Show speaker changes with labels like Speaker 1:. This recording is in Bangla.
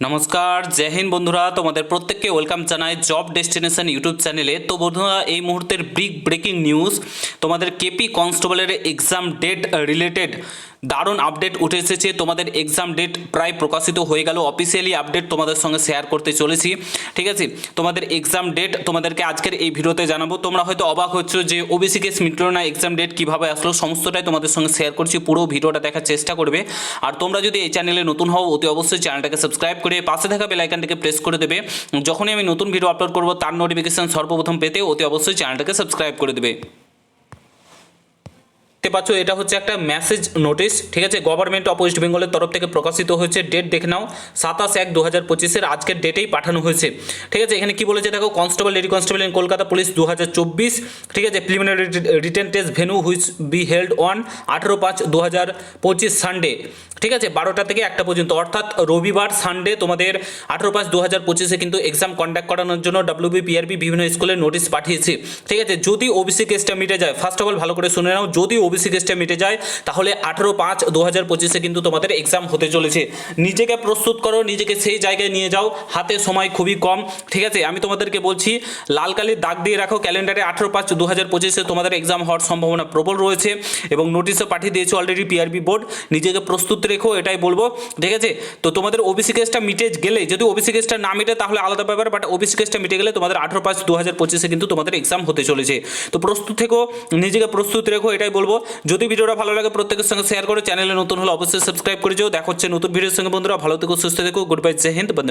Speaker 1: নমস্কার, জয় হিন্দ বন্ধুরা, তোমাদের প্রত্যেককে ওয়েলকাম জানাই জব ডেস্টিনেশন ইউটিউব চ্যানেলে তো বন্ধুরা, এই মুহূর্তের বিগ ব্রেকিং নিউজ তোমাদের কেপি কনস্টেবলের এক্সাম ডেট রিলেটেড দারুণ আপডেট উঠে এসেছে। তোমাদের এক্সাম ডেট প্রায় প্রকাশিত হয়ে গেল। অফিসিয়ালি আপডেট তোমাদের সঙ্গে শেয়ার করতে চলেছি। ঠিক আছে? তোমাদের এক্সাম ডেট তোমাদেরকে আজকের এই ভিডিওতে জানাব। তোমরা হয়তো অবাক হচ্ছ যে ওবিসি কেস মিটলো না এক্সাম ডেট কীভাবে আসলো। সমস্তটাই তোমাদের সঙ্গে শেয়ার করছি। পুরো ভিডিওটা দেখার চেষ্টা করবে। আর তোমরা যদি এই চ্যানেলে নতুন হও, অতি অবশ্যই চ্যানেলটাকে সাবস্ক্রাইব করে পাশে থাকা বেলাইকানটাকে প্রেস করে দেবে। যখনই আমি নতুন ভিডিও আপলোড করব, তার নোটিফিকেশন সর্বপ্রথম পেতে অতি অবশ্যই চ্যানেলটাকে সাবস্ক্রাইব করে দেবে। দেখতে পাচ্ছ, এটা হচ্ছে একটা মেসেজ নোটিশ ঠিক আছে? গভর্নমেন্ট অফ ওয়েস্ট বেঙ্গলের তরফ থেকে প্রকাশিত হয়েছে ডেট দেখে নাও, সাতাশ এক দু হাজার পঁচিশের আজকের ডেটেই পাঠানো হয়েছে। ঠিক আছে? এখানে কি বলেছে দেখো constable lady constable in Kolkata police দু হাজার চব্বিশ, ঠিক আছে? Preliminary written test venue which be held on আঠেরো পাঁচ দু হাজার পঁচিশ সানডে ঠিক আছে? বারোটা থেকে একটা পর্যন্ত, অর্থাৎ রবিবার সানডে তোমাদের আঠেরো পাঁচ দু হাজার পঁচিশে কিন্তু এক্সাম কন্ডাক্ট করানোর জন্য ডাব্লিউবি পিআরবি বিভিন্ন স্কুলে নোটিশ পাঠিয়েছে। ঠিক আছে? যদি ওবিসি কেসটা মিটে যায় ফার্স্ট অফ অল ভালো করে শুনে নাও, যদি ওবিসি কেসটা মিটে যায়, তাহলে আঠেরো পাঁচ দু হাজার পঁচিশে কিন্তু তোমাদের এক্সাম হতে চলেছে। নিজেকে প্রস্তুত করো, নিজেকে সেই জায়গায় নিয়ে যাও, হাতে সময় খুবই কম। ঠিক আছে? আমি তোমাদেরকে বলছি, লাল কালির দাগ দিয়ে রাখো, ক্যালেন্ডারে আঠেরো পাঁচ দু হাজার পঁচিশে তোমাদের এক্সাম হওয়ার সম্ভাবনা প্রবল রয়েছে এবং নোটিশও পাঠিয়ে দিয়েছে অলরেডি পিআরবি বোর্ড নিজেকে প্রস্তুত রেখো, এটাই বলব। ঠিক আছে? তো তোমাদের ওবিসি কেসটা মিটে গেলে, যদি ওবিসি কেসটা না মিটে, তাহলে আলাদা ব্যাপার বাট ওবিসি কেসটা মিটে গেলে তোমাদের আঠেরো পাঁচ দু হাজার পঁচিশে কিন্তু তোমাদের এক্সাম হতে চলেছে। তো প্রস্তুত থেকো, নিজেকে প্রস্তুত রেখো, এটাই বলব। যদি ভিডিওটা ভালো লাগে প্রত্যেকের সঙ্গে শেয়ার করে চ্যানেলে নতুন হলে অবশ্যই সাবস্ক্রাইব করে যাও দেখা হচ্ছে নতুন ভিডিওর সঙ্গে, বন্ধুরা, ভালো থেকো, সুস্থ থেকো গুড বাই জয় হিন্দ, বন্দে